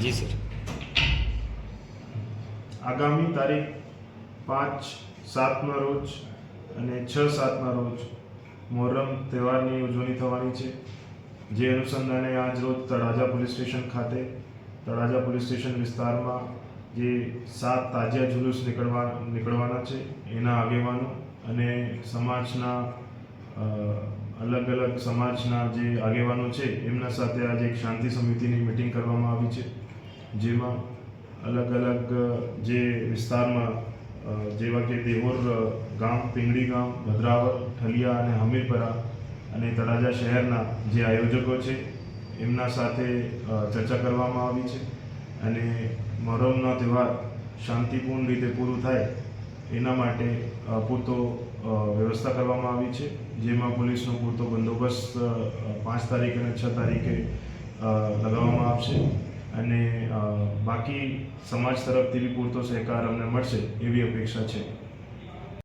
જી sir આગામી તારીખ પાંચ સાતના રોજ અને છ સાતના રોજ મોહરમ તહેવારની ઉજવણી થવાની છે. જે અનુસંધાને આજ રોજ તળાજા પોલીસ સ્ટેશન ખાતે, તળાજા પોલીસ સ્ટેશન વિસ્તારમાં જે સાત તાજિયા જુલુસ નીકળવા, નીકળવાના છે, એના આગેવાનો અને સમાજના અલગ અલગ સમાજના જે આગેવાનો છે, એમના સાથે આજે એક શાંતિ સમિતિની મિટિંગ કરવામાં આવી છે. જેમાં અલગ અલગ જે વિસ્તારમાં જેવા કે દેહોર ગામ, પિંગળી ગામ ભદ્રાવર ઠલિયા અને હમીરપરા અને તળાજા શહેરના જે આયોજકો છે, એમના સાથે ચર્ચા કરવામાં આવી છે અને મહોરમનો તહેવાર શાંતિપૂર્ણ રીતે પૂરું થાય એના માટે પૂરતો વ્યવસ્થા કરવામાં આવી છે, જેમાં પોલીસનો પૂરતો બંદોબસ્ત પાંચ તારીખે અને છ તારીખે લગાવવામાં આવશે. અને બાકી સમાજ તરફથી બી પૂરતો સહકાર અમને મળશે એવી અપેક્ષા છે.